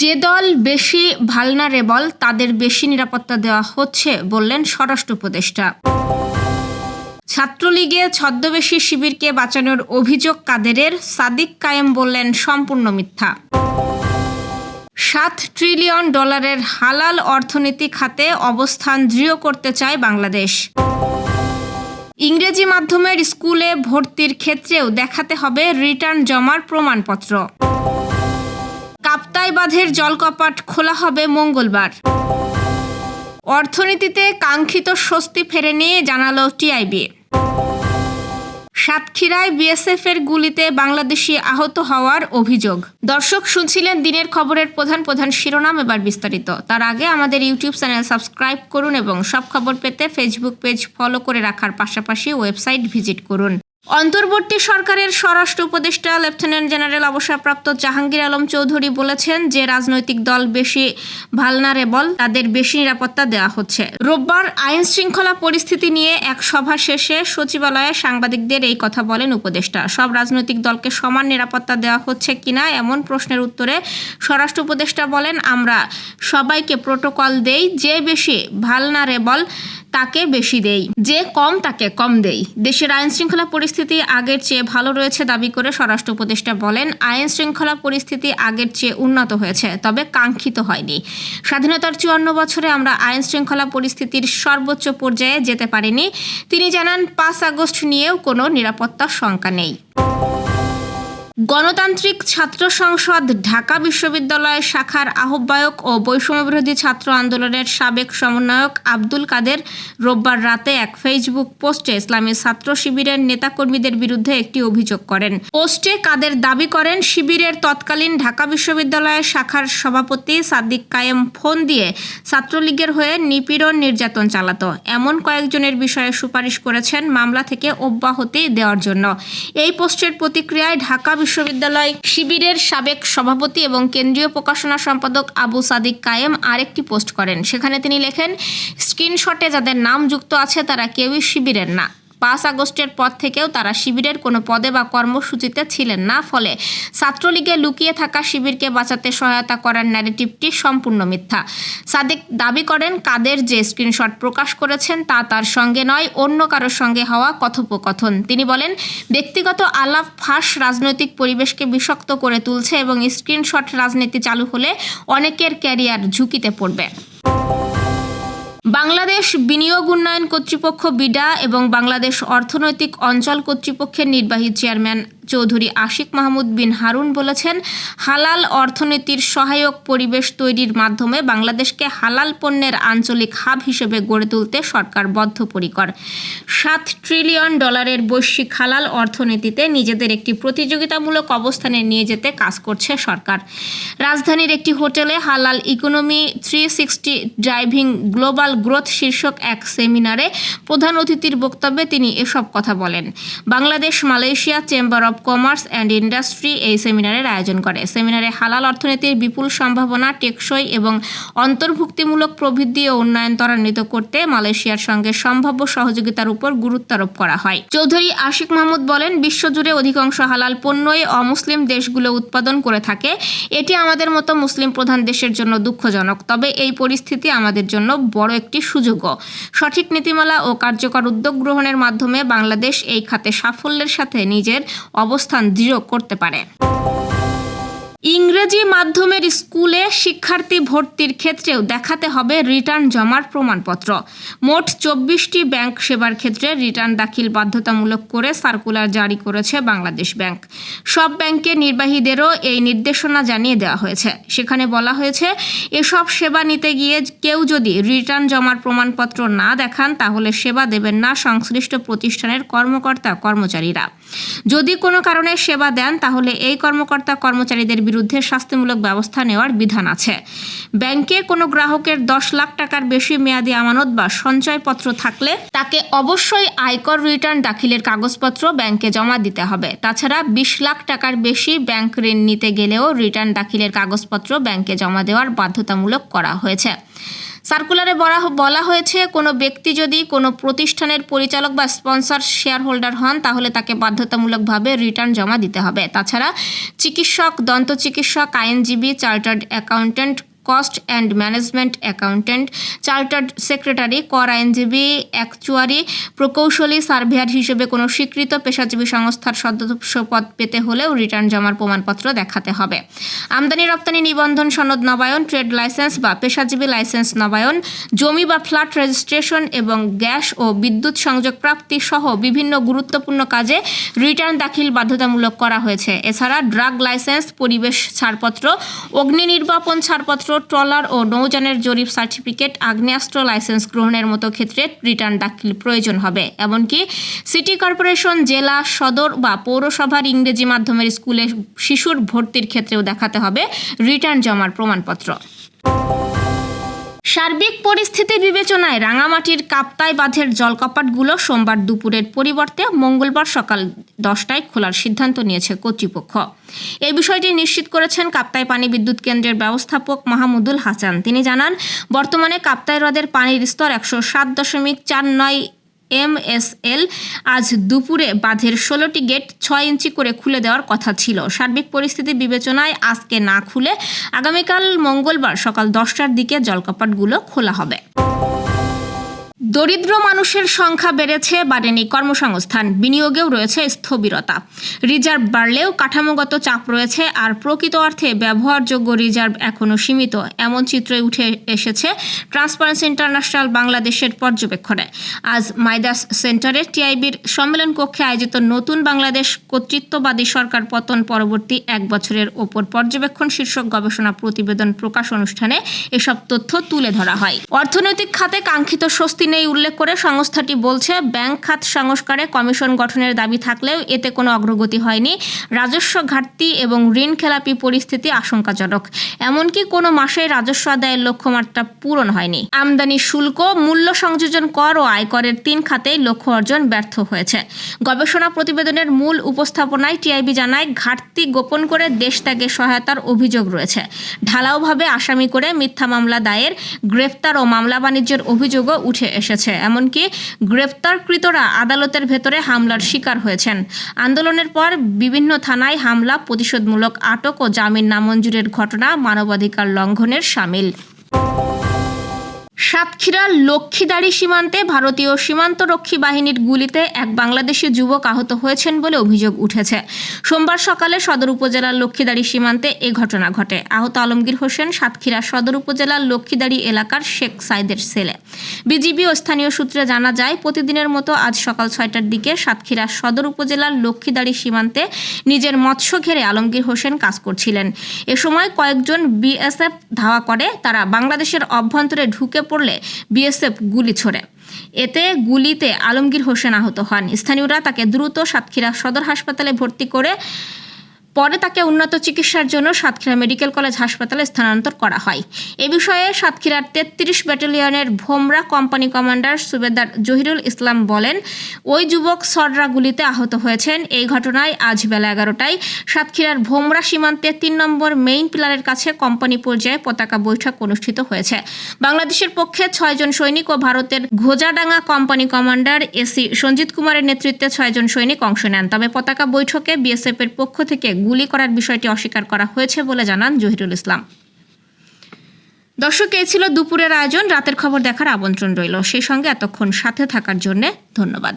যে দল বেশি ভালনারেবল তাদের বেশি নিরাপত্তা দেওয়া হচ্ছে বললেন স্বরাষ্ট্র উপদেষ্টা। ছাত্রলীগে ছদ্মবেশী শিবিরকে বাঁচানোর অভিযোগ কাদেরের, সাদিক কায়েম বললেন সম্পূর্ণ মিথ্যা। সাত ট্রিলিয়ন ডলারের হালাল অর্থনীতি খাতে অবস্থান দৃঢ় করতে চায় বাংলাদেশ। ইংরেজি মাধ্যমের স্কুলে ভর্তির ক্ষেত্রেও দেখাতে হবে রিটার্ন জমার প্রমাণপত্র। কাপ্তাই বাঁধের জলকপাট খোলা হবে মঙ্গলবার। অর্থনীতিতে কাঙ্ক্ষিত স্বস্তি ফেরে নিয়ে জানালো টিআইবি। সাতক্ষীরায় বিএসএফ এর গুলিতে বাংলাদেশি আহত হওয়ার অভিযোগ। দর্শক শুনছিলেন দিনের খবরের প্রধান প্রধান শিরোনাম এবার বিস্তারিত। তার আগে আমাদের ইউটিউব চ্যানেল সাবস্ক্রাইব করুন এবং সব খবর পেতে ফেসবুক পেজ ফলো করে রাখার পাশাপাশি ওয়েবসাইট ভিজিট করুন। অন্তর্বর্তী সরকারের স্বরাষ্ট্র উপদেষ্টা লেফটেন্যান্ট জেনারেল অবসরপ্রাপ্ত জাহাঙ্গীর আলম চৌধুরী বলেছেন যে রাজনৈতিক দল বেশি ভালনারেবল, তাদের বেশি নিরাপত্তা দেওয়া হচ্ছে। রোববার আইন শৃঙ্খলা পরিস্থিতি নিয়ে এক সভা শেষে সচিবালয়ে সাংবাদিকদের এই কথা বলেন উপদেষ্টা। সব রাজনৈতিক দলকে সমান নিরাপত্তা দেওয়া হচ্ছে কিনা এমন প্রশ্নের উত্তরে স্বরাষ্ট্র উপদেষ্টা বলেন, আমরা সবাইকে প্রোটোকল দেই, যে বেশি ভালনারেবল তাকে বেশি দেই। যে কম, তাকে কম দেই। দেশের আইন শৃঙ্খলা পরিস্থিতি আগের চেয়ে ভালো রয়েছে দাবি করে স্বরাষ্ট্র উপদেষ্টা বলেন আইন শৃঙ্খলা পরিস্থিতি আগের চেয়ে উন্নত হয়েছে, তবে কাঙ্ক্ষিত হয়নি। স্বাধীনতার চুয়ান্ন বছরে আমরা আইন শৃঙ্খলা পরিস্থিতির সর্বোচ্চ পর্যায়ে যেতে পারিনি। তিনি জানান, পাঁচ আগস্ট নিয়েও কোনো নিরাপত্তার শঙ্কা নেই। গণতান্ত্রিক ছাত্র সংসদ ঢাকা বিশ্ববিদ্যালয় শাখার আহ্বায়ক ও বৈষম্যবিরোধী ছাত্র আন্দোলনের সাবেক সমন্বয়ক আব্দুল কাদের রোববার রাতে এক ফেসবুক পোস্টে ইসলামী ছাত্র শিবিরের নেতাকর্মীদের বিরুদ্ধে একটি অভিযোগ করেন। পোস্টে কাদের দাবি করেন, শিবিরের তৎকালীন ঢাকা বিশ্ববিদ্যালয়ের শাখার সভাপতি সাদিক কায়েম ফোন দিয়ে ছাত্রলীগের হয়ে নিপীড়ন নির্যাতন চালাত। এমন কয়েকজনের বিষয়ে সুপারিশ করেছেন মামলা থেকে অব্যাহতি দেওয়ার জন্য। এই পোস্টের প্রতিক্রিয়ায় ঢাকা বিশ্ববিদ্যালয় শিবিরের সাবেক সভাপতি এবং কেন্দ্রীয় প্রকাশনা সম্পাদক আবু সাদিক কায়েম আরেকটি পোস্ট করেন। সেখানে তিনি লেখেন, স্ক্রিনশটে যাদের নাম যুক্ত আছে তারা কেউই শিবিরের না। পাঁচ আগস্টের পর থেকেও তারা শিবিরের কোনো পদে বা কর্মসূচিতে ছিলেন না। ফলে ছাত্রলীগে লুকিয়ে থাকা শিবিরকে বাঁচাতে সহায়তা করার ন্যারেটিভটি সম্পূর্ণ মিথ্যা। সাদেক দাবি করেন, কাদের যে স্ক্রিনশট প্রকাশ করেছেন তা তার সঙ্গে নয়, অন্য কারোর সঙ্গে হওয়া কথোপকথন। তিনি বলেন, ব্যক্তিগত আলাপ ফাঁস রাজনৈতিক পরিবেশকে বিষাক্ত করে তুলছে এবং স্ক্রিনশট রাজনীতি চালু হলে অনেকের ক্যারিয়ার ঝুঁকিতে পড়বে। বাংলাদেশ বিনিয়োগ উন্নয়ন কর্তৃপক্ষ বিডা এবং বাংলাদেশ অর্থনৈতিক অঞ্চল কর্তৃপক্ষের নির্বাহী চেয়ারম্যান চৌধুরী আশিক মাহমুদ বিন হারুন বলেছেন, হালাল অর্থনীতির সহায়ক পরিবেশ তৈরির মাধ্যমে বাংলাদেশকে হালাল পণ্যের আঞ্চলিক হাব হিসেবে গড়ে তুলতে সরকার বদ্ধপরিকর। সাত ট্রিলিয়ন ডলারের বৈশ্বিক হালাল অর্থনীতিতে নিজেদের একটি প্রতিযোগিতামূলক অবস্থানে নিয়ে যেতে কাজ করছে সরকার। রাজধানীর একটি হোটেলে হালাল economy three sixty driving global growth শীর্ষক এক সেমিনারে প্রধান অতিথির বক্তব্যে তিনি এসব কথা বলেন। Bangladesh Malaysia chamber of commerce and industry এই সেমিনারের আয়োজন করে। সেমিনারে হালাল অর্থনীতির বিপুল সম্ভাবনা টেকসই এবং অন্তর্ভুক্তিমূলক প্রবৃদ্ধি ও উন্নয়ন ত্বরান্বিত করতে মালয়েশিয়ার সঙ্গে সম্ভাব্য সহযোগিতার উপর গুরুত্ব আরোপ করা হয়। চৌধুরী আশিক মাহমুদ বলেন, বিশ্বজুড়ে অধিকাংশ হালাল পণ্যই অমুসলিম দেশগুলো উৎপাদন করে থাকে। এটি আমাদের মতো মুসলিম প্রধান দেশের জন্য দুঃখজনক, তবে এই পরিস্থিতি আমাদের জন্য বড় একটি সুযোগও। সঠিক নীতিমালা ও কার্যকর উদ্যোগ গ্রহণের মাধ্যমে বাংলাদেশ এই খাতে সাফল্যের সাথে নিজের অবস্থান দৃঢ় করতে পারে। ইংরেজি মাধ্যমের স্কুলে শিক্ষার্থী ভর্তির ক্ষেত্রেও দেখাতে হবে রিটার্ন জমার প্রমাণপত্র। মোট চব্বিশটি ব্যাংক সেবার ক্ষেত্রে রিটার্ন দাখিল বাধ্যতামূলক করে সার্কুলার জারি করেছে বাংলাদেশ ব্যাংক। সব ব্যাংকের নির্বাহীদেরও এই নির্দেশনা জানিয়ে দেওয়া হয়েছে। সেখানে বলা হয়েছে, এসব সেবা নিতে গিয়ে কেউ যদি রিটার্ন জমার প্রমাণপত্র না দেখান, তাহলে সেবা দেবেন না সংশ্লিষ্ট প্রতিষ্ঠানের কর্মকর্তা কর্মচারীরা যদি কোনো কারণে সেবা দেন, তাহলে এই কর্মকর্তা কর্মচারীদের বিরুদ্ধে শাস্তিমূলক ব্যবস্থা নেওয়ার বিধান আছে। ব্যাংকে কোনো গ্রাহকের দশ লাখ টাকার বেশি মেয়াদি আমানত বা সঞ্চয়পত্র থাকলে তাকে অবশ্যই আয়কর রিটার্ন দাখিলের কাগজপত্র ব্যাংকে জমা দিতে হবে। তাছাড়া বিশ লাখ টাকার বেশি ব্যাংক ঋণ নিতে গেলেও রিটার্ন দাখিলের কাগজপত্র ব্যাংকে জমা দেওয়ার বাধ্যতামূলক করা হয়েছে। সার্কুলারে বলা বলা হয়েছে, কোনো ব্যক্তি যদি কোনো প্রতিষ্ঠানের পরিচালক বা স্পন্সর শেয়ার হোল্ডার হন, তাহলে তাকে বাধ্যতামূলকভাবে রিটার্ন জমা দিতে হবে। তাছাড়া চিকিৎসক দন্ত চিকিৎসক আইনজীবী, chartered accountant cost and management accountant chartered secretary কর আইনজীবী অ্যাকচুয়ারি প্রকৌশলী সার্ভেয়ার হিসেবে কোনো স্বীকৃত পেশাজীবী সংস্থার সদস্য পদ পেতে হলেও রিটার্ন জমার প্রমাণপত্র দেখাতে হবে। আমদানি, রপ্তানি, নিবন্ধন, সনদ, নবায়ন ট্রেড লাইসেন্স বা পেশাজীবী লাইসেন্স নবায়ন, জমি বা ফ্ল্যাট রেজিস্ট্রেশন এবং গ্যাস ও বিদ্যুৎ সংযোগ প্রাপ্তি সহ বিভিন্ন গুরুত্বপূর্ণ কাজে রিটার্ন দাখিল বাধ্যতামূলক করা হয়েছে। এছাড়া ড্রাগ লাইসেন্স পরিবেশ ছাড়পত্র অগ্নি নির্বাপন ছাড়পত্র ট্রলার ও নৌযানের জরিপ সার্টিফিকেট, আগ্নেয়াস্ত্র লাইসেন্স গ্রহণের মতো ক্ষেত্রে রিটার্ন দাখিল প্রয়োজন হবে। এমনকি সিটি কর্পোরেশন, জেলা, সদর বা পৌরসভার ইংরেজি মাধ্যমের স্কুলে শিশুর ভর্তির ক্ষেত্রেও দেখাতে হবে রিটার্ন জমার প্রমাণপত্র। সার্বিক পরিস্থিতি বিবেচনায় রাঙামাটির কাপ্তাই বাঁধের জলকপাটগুলো সোমবার দুপুরের পরিবর্তে মঙ্গলবার সকাল দশটায় খোলার সিদ্ধান্ত নিয়েছে কর্তৃপক্ষ। এই বিষয়টি নিশ্চিত করেছেন কাপ্তাই পানি বিদ্যুৎ কেন্দ্রের ব্যবস্থাপক মাহমুদুল হাসান। তিনি জানান, বর্তমানে কাপ্তাই হ্রদের পানির স্তর একশো সাত দশমিক চার নয় এমএসএল আজ দুপুরে বাঁধের ষোলোটি গেট ছয় ইঞ্চি করে খুলে দেওয়ার কথা ছিল। সার্বিক পরিস্থিতি বিবেচনায় আজকে না খুলে আগামীকাল মঙ্গলবার সকাল দশটার দিকে জলকপাটগুলো খোলা হবে। দরিদ্র মানুষের সংখ্যা বেড়েছে, বাড়েনি কর্মসংস্থান, বিনিয়োগেও রয়েছে স্থবিরতা। রিজার্ভ বাড়লেও কাঠামোগত চাপ রয়েছে আর প্রকৃত অর্থে ব্যবহারযোগ্য রিজার্ভ এখনও সীমিত। এমন চিত্রই উঠে এসেছে ট্রান্সপারেন্সি ইন্টারন্যাশনাল বাংলাদেশের পর্যবেক্ষণে। আজ মাইদাস সেন্টারে টিআইবির সম্মেলন কক্ষে আয়োজিত নতুন বাংলাদেশ কর্তৃত্ববাদী সরকার পতন পরবর্তী এক বছরের ওপর পর্যবেক্ষণ শীর্ষক গবেষণা প্রতিবেদন প্রকাশ অনুষ্ঠানে এসব তথ্য তুলে ধরা হয়। অর্থনৈতিক খাতে কাঙ্ক্ষিত স্বস্তি নেই উল্লেখ করে সংস্থাটি বলছে, ব্যাংক খাত সংস্কারে কমিশন গঠনের দাবি থাকলেও এতে কোনো অগ্রগতি হয়নি। রাজস্ব ঘাটতি এবং ঋণ খেলাপি পরিস্থিতি আশঙ্কাজনক। এমনকি কোনো মাসে রাজস্ব আদায়ের লক্ষ্যমাত্রা পূরণ হয়নি। আমদানি শুল্ক, মূল্য সংযোজন কর ও আয়করের তিন খাতেই লক্ষ্য অর্জন ব্যর্থ হয়েছে। গবেষণা প্রতিবেদনের মূল উপস্থাপনায় টিআইবি জানায়, ঘাটতি গোপন করে দেশ ত্যাগে সহায়তার অভিযোগ রয়েছে। ঢালাওভাবে আসামি করে মিথ্যা মামলা দায়ের গ্রেফতার ও মামলা বাণিজ্যের অভিযোগও উঠে এসেছে, এমনকি গ্রেপ্তারকৃতরা আদালতের ভেতরে হামলার শিকার হয়েছেন। আন্দোলনের পর বিভিন্ন থানায় হামলা, প্রতিশোধমূলক আটক ও জামিন নামঞ্জুরের ঘটনা মানবাধিকার লঙ্ঘনের সামিল। সাতক্ষীরা লক্ষ্মীদাড়ি সীমান্তে ভারতীয় সীমান্তরক্ষী বাহিনীর গুলিতে এক বাংলাদেশি যুবক আহত হয়েছেন বলে অভিযোগ উঠেছে। সোমবার সকালে সদর উপজেলার লক্ষ্মীদাড়ি সীমান্তে এ ঘটনা ঘটে। আহত আলমগীর হোসেন সাতক্ষীরা সদর উপজেলার লক্ষ্মীদাড়ি এলাকার শেখ সাইদের ছেলে। বিজিবি ও স্থানীয় সূত্রে জানা যায়, প্রতিদিনের মতো আজ সকাল ছয়টার দিকে সাতক্ষীরা সদর উপজেলার লক্ষ্মীদাড়ি সীমান্তে নিজের মৎস্য ঘেরে আলমগীর হোসেন কাজ করছিলেন। এ সময় কয়েকজন বিএসএফ ধাওয়া করে। তারা বাংলাদেশের অভ্যন্তরে ঢুকে পড়লে বিএসএফ গুলি ছোড়ে। এতে গুলিতে আলমগীর হোসেন আহত হন। স্থানীয়রা তাকে দ্রুত সাতক্ষীরা সদর হাসপাতালে ভর্তি করে পরে তাকে উন্নত চিকিৎসার জন্য সাতক্ষীরা মেডিকেল কলেজ হাসপাতালে স্থানান্তর করা হয়। এ বিষয়ে সাতক্ষীরার তেত্রিশ ব্যাটালিয়নের ভোমরা কোম্পানি কমান্ডার সুবেদার জহিরুল ইসলাম বলেন, ওই যুবক সররা গুলিতে আহত হয়েছেন। এই ঘটনায় আজ বেলা এগারোটায় সাতক্ষীরার ভোমরা সীমান্তে তিন নম্বর মেইন পিলারের কাছে কোম্পানি পর্যায়ে পতাকা বৈঠক অনুষ্ঠিত হয়েছে। বাংলাদেশের পক্ষে ছয়জন সৈনিক ও ভারতের Ghojadanga company commander AC Sanjit কুমারের নেতৃত্বে ছয়জন সৈনিক অংশ নেন। তবে পতাকা বৈঠকে বিএসএফ এর পক্ষ থেকে গুলি করার বিষয়টি অস্বীকার করা হয়েছে বলে জানান জহিরুল ইসলাম। দর্শক, এ ছিল দুপুরের আয়োজন। রাতের খবর দেখার আমন্ত্রণ রইল। সেই সঙ্গে এতক্ষণ সাথে থাকার জন্য ধন্যবাদ।